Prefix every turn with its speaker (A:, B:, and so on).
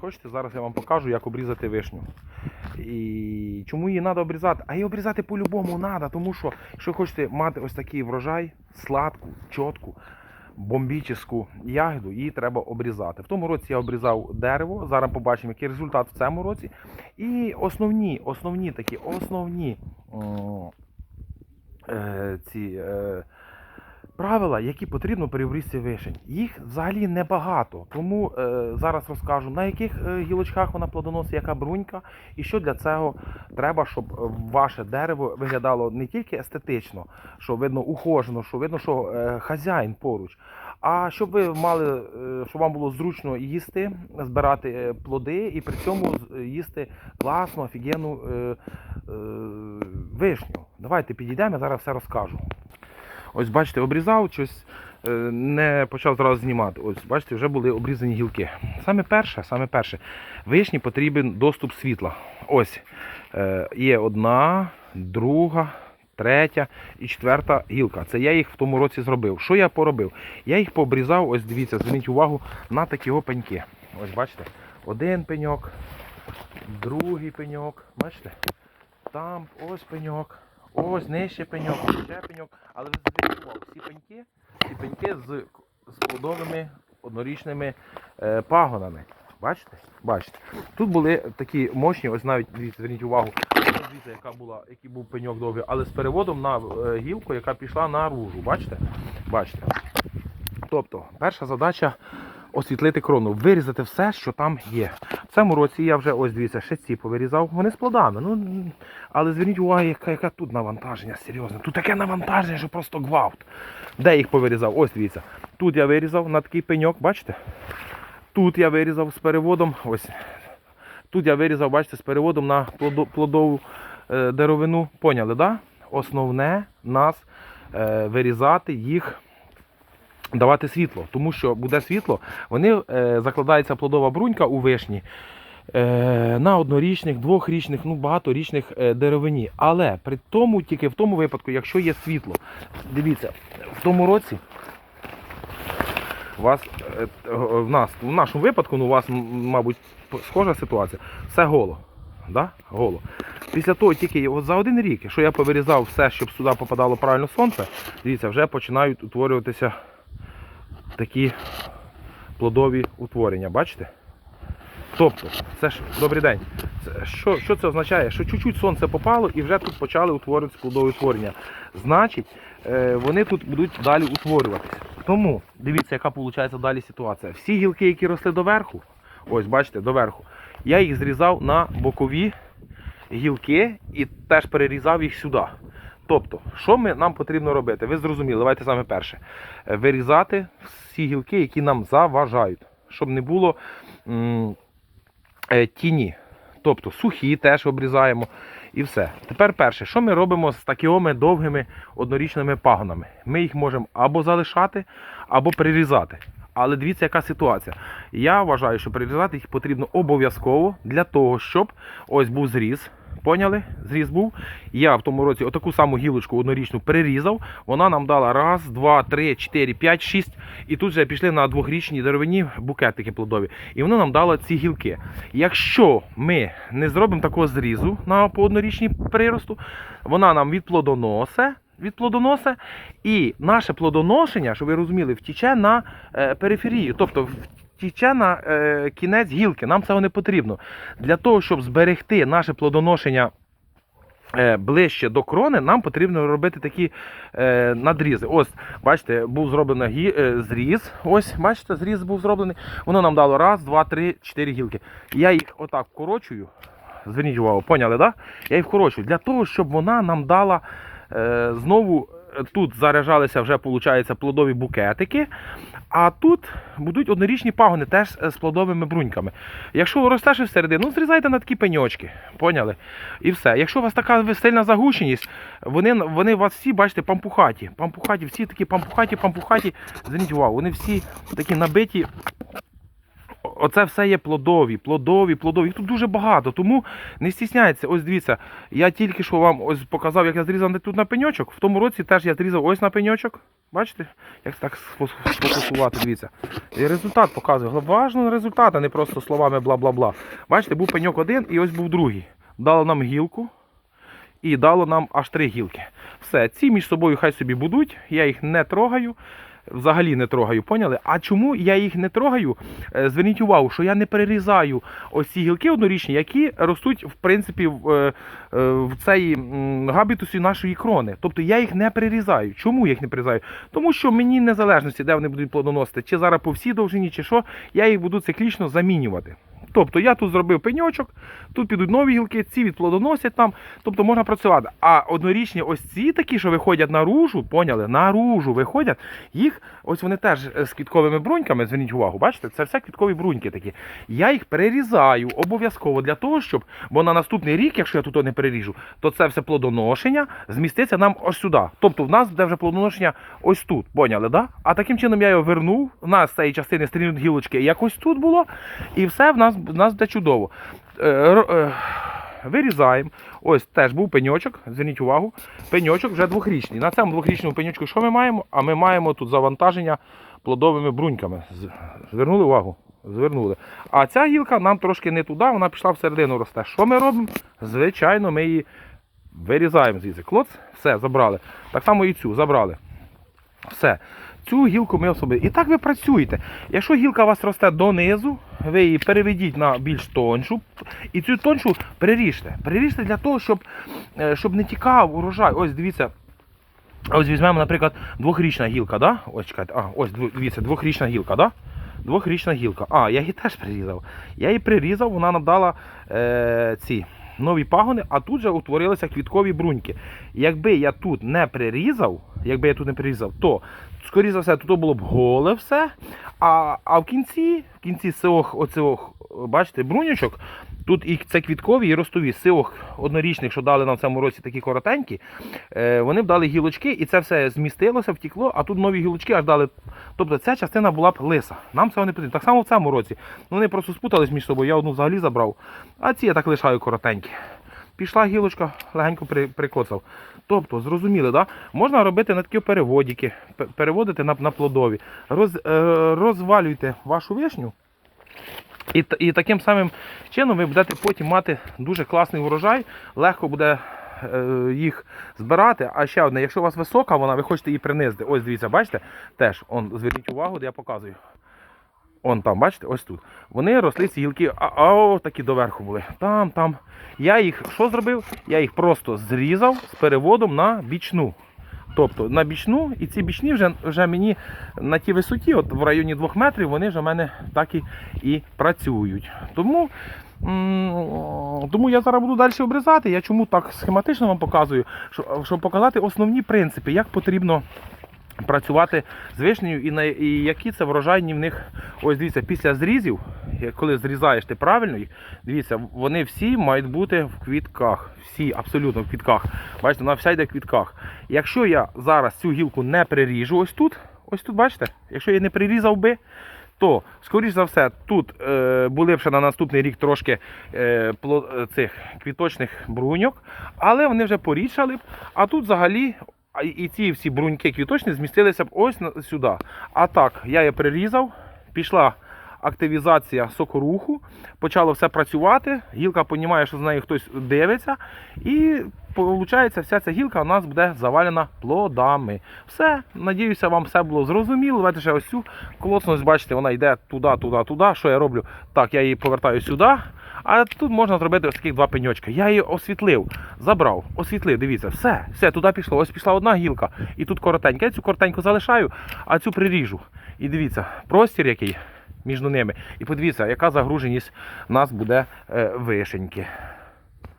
A: Хочете, зараз я вам покажу, як обрізати вишню. І чому її треба обрізати? А її обрізати по-любому треба, тому що, якщо хочете мати ось такий врожай, сладку, чітку, бомбічну ягоду, її треба обрізати. В тому році я обрізав дерево, зараз побачимо, який результат в цьому році. І основні, основні такі, основні м, е, ці. Е, правила, які потрібно при обрізці вишень. Їх взагалі небагато. Тому е, зараз розкажу, на яких е, гілочках вона плодоносить, яка брунька, і що для цього треба, щоб ваше дерево виглядало не тільки естетично, що видно ухожено, що видно, що е, хазяїн поруч. А щоб ви мали, е, щоб вам було зручно їсти, збирати е, плоди і при цьому їсти класну, офігенну е, е, вишню. Давайте підійдемо, я зараз все розкажу. Ось бачите, обрізав, щось е, не почав зразу знімати. Ось, бачите, вже були обрізані гілки. Саме перше, саме перше, вишні потрібен доступ світла. Ось е, є одна, друга, третя і четверта гілка. Це я їх в тому році зробив. Що я поробив? Я їх пообрізав, ось дивіться, зверніть увагу на такі пеньки. Ось бачите, один пеньок, другий пеньок, бачите? Там ось пеньок. Ось нижче пеньок, ще пеньок. Але ви зверніть всі пеньки, всі пеньки з, з плодовими однорічними е, пагонами. Бачите? Бачите. Тут були такі мощні, ось навіть зверніть увагу, дивіться, яка була, який був пеньок довгий, але з переводом на е, гілку, яка пішла наружу. Бачите? Бачите. Тобто, перша задача освітлити крону, вирізати все, що там є. В цьому році я вже ось дивіться, ще ці повирізав. Вони з плодами. Ну, але зверніть увагу, яке, яке тут навантаження серйозне. Тут таке навантаження, що просто гвалт. Де їх повирізав? Ось дивіться. Тут я вирізав на такий пеньок, бачите? Тут я вирізав з переводом. Ось. Тут я вирізав, бачите, з переводом на плодову е, деревину. Поняли, да? Основне нас е, вирізати їх давати світло, тому що буде світло, вони е, закладається плодова брунька у вишні е, на однорічних, двохрічних, ну багаторічних е, деревині. Але при тому, тільки в тому випадку, якщо є світло. Дивіться, в тому році у вас е, в нас, в нашому випадку, ну у вас, мабуть, схожа ситуація, все голо. Да? Голо. Після того тільки от за один рік, що я повирізав все, щоб сюди попадало правильно сонце, дивіться, вже починають утворюватися такі плодові утворення, бачите? Тобто, це ж добрий день. Це, що, що це означає? Що чуть-чуть сонце попало і вже тут почали утворюватися плодові утворення. Значить, е, вони тут будуть далі утворюватися. Тому дивіться, яка виходить далі ситуація. Всі гілки, які росли доверху, ось бачите, доверху, я їх зрізав на бокові гілки і теж перерізав їх сюди. Тобто, що ми, нам потрібно робити? Ви зрозуміли, давайте саме перше. Е, Вирізати всі гілки, які нам заважають, щоб не було м, е, тіні. Тобто сухі теж обрізаємо і все. Тепер перше, що ми робимо з такими довгими однорічними пагонами? Ми їх можемо або залишати, або прирізати. Але дивіться, яка ситуація. Я вважаю, що прирізати їх потрібно обов'язково для того, щоб ось був зріз. Поняли? Зріз був. Я в тому році отаку саму гілочку однорічну перерізав. Вона нам дала раз, два, три, чотири, п'ять, шість. І тут вже пішли на двохрічній деревині букетики плодові. І воно нам дало ці гілки. Якщо ми не зробимо такого зрізу на по однорічній приросту, вона нам відплодоносить. Від плодоноса, і наше плодоношення, щоб ви розуміли, втіче на е, периферію, тобто втіче на е, кінець гілки. Нам цього не потрібно. Для того, щоб зберегти наше плодоношення е, ближче до крони, нам потрібно робити такі е, надрізи. Ось, бачите, був зроблений е, зріз. Ось, бачите, зріз був зроблений. Воно нам дало раз, два, три, чотири гілки. Я їх отак вкорочую. Зверніть увагу, поняли, да? Я їх вкорочую для того, щоб вона нам дала знову. е, Тут заряджалися вже, виходить, плодові букетики, а тут будуть однорічні пагони теж з плодовими бруньками. Якщо ростеш всередину, ну зрізайте на такі пеньочки. Поняли? І все. Якщо у вас така сильна загущеність, вони, вони у вас всі, бачите, пампухаті. Пампухаті, всі такі пампухаті, пампухаті. Зверніть увагу, вони всі такі набиті Оце все є плодові, плодові, плодові. Їх тут дуже багато, тому не стісняйтеся. Ось дивіться, я тільки що вам ось показав, як я зрізав тут на пеньочок. В тому році теж я зрізав ось на пеньочок. Бачите? Як так сфокусувати, дивіться. І результат показує. Важно результат, а не просто словами бла-бла-бла. Бачите, був пеньок один і ось був другий. Дало нам гілку і дало нам аж три гілки. Все, ці між собою хай собі будуть, я їх не трогаю. Взагалі не трогаю, поняли? А чому я їх не трогаю? Е, Зверніть увагу, що я не перерізаю ось ці гілки однорічні, які ростуть в принципі в, е, е, в цей габітусі нашої крони. Тобто я їх не перерізаю. Чому я їх не перерізаю? Тому що мені незалежності, де вони будуть плодоносити, чи зараз по всій довжині, чи що, я їх буду циклічно замінювати. Тобто я тут зробив пеньочок, тут підуть нові гілки, ці відплодоносять там, тобто можна працювати. А однорічні ось ці такі, що виходять наружу, поняли, наружу виходять, їх ось вони теж е, з квітковими бруньками, зверніть увагу, бачите, це все квіткові бруньки такі. Я їх перерізаю обов'язково для того, щоб, бо на наступний рік, якщо я тут не переріжу, то це все плодоношення зміститься нам ось сюди. Тобто в нас буде вже плодоношення ось тут, поняли, да? А таким чином я його вернув, у нас з цієї частини стрільнуть гілочки якось тут було, і все в нас, в нас буде чудово. Е, е, Вирізаємо. Ось теж був пеньочок, зверніть увагу. Пеньочок вже двохрічний. На цьому двохрічному пеньочку що ми маємо? А ми маємо тут завантаження плодовими бруньками. Звернули увагу? Звернули. А ця гілка нам трошки не туди, вона пішла всередину росте. Що ми робимо? Звичайно, ми її вирізаємо звідси. Клоц, все, забрали. Так само і цю забрали. Все. Цю гілку ми особливо. І так ви працюєте. Якщо гілка у вас росте донизу, ви її переведіть на більш тоншу, і цю тоншу переріжте. Переріжте для того, щоб, е, щоб не тікав урожай. Ось дивіться. Ось візьмемо, наприклад, двохрічна гілка, да? Ось чекайте, а, ось дивіться, двохрічна гілка, да? Двохрічна гілка. А, я її теж прирізав. Я її прирізав, вона нам дала е, ці нові пагони, а тут же утворилися квіткові бруньки. Якби я тут не прирізав, якби я тут не прирізав, то, скоріше за все, тут було б голе все. А, а в кінці, в кінці цих, оцих, бачите, брунючок, тут і це квіткові і ростові з однорічних, що дали нам в цьому році такі коротенькі, е, вони б дали гілочки, і це все змістилося, втекло, а тут нові гілочки аж дали. Тобто ця частина була б лиса. Нам цього не потрібно. Так само в цьому році. Ну, Вони просто спутались між собою, я одну взагалі забрав, а ці я так лишаю коротенькі. Пішла гілочка, легенько при, прикоцав. Тобто, зрозуміли, да? можна робити на такі переводики, переводити на, на плодові. Роз, е, розвалюйте вашу вишню. І, і таким самим чином ви будете потім мати дуже класний урожай, легко буде е, їх збирати. А ще одне, якщо у вас висока, вона, ви хочете її принизити. Ось дивіться, бачите? Теж, он, зверніть увагу, де я показую. Он там, бачите, ось тут. Вони росли ці гілки, а, а о, такі доверху були. Там, там. Я їх що зробив? Я їх просто зрізав з переводом на бічну. Тобто на бічну, і ці бічні вже, вже мені на тій висоті, от в районі 2 метрів, вони вже в мене так і, і працюють. Тому, тому я зараз буду далі обрізати. Я чому так схематично вам показую, щоб, показати основні принципи, як потрібно працювати з вишнею і, на, і які це врожайні в них. Ось дивіться, після зрізів, коли зрізаєш ти правильно дивіться, вони всі мають бути в квітках. Всі абсолютно в квітках. Бачите, вона вся йде в квітках. Якщо я зараз цю гілку не приріжу, ось тут, ось тут, бачите, якщо я не прирізав би, то, скоріш за все, тут е, були б ще на наступний рік трошки е, пло- цих квіточних бруньок, але вони вже порічали б. А тут взагалі і- ці всі бруньки квіточні змістилися б ось сюди. А так, я її прирізав, пішла активізація сокоруху, почало все працювати. Гілка розуміє, що з нею хтось дивиться, і виходить, вся ця гілка у нас буде завалена плодами. Все, надіюся, вам все було зрозуміло. Давайте ще ось цю колосність, бачите, вона йде туди, туди, туди. Що я роблю? Так, я її повертаю сюди. А тут можна зробити ось таких два пеньочка. Я її освітлив, забрав, освітлив, дивіться, все, все, туди пішло. Ось пішла одна гілка, і тут коротенька. Я цю коротеньку залишаю, а цю приріжу. І дивіться, простір який між ними. І подивіться, яка загруженість у нас буде е, вишеньки.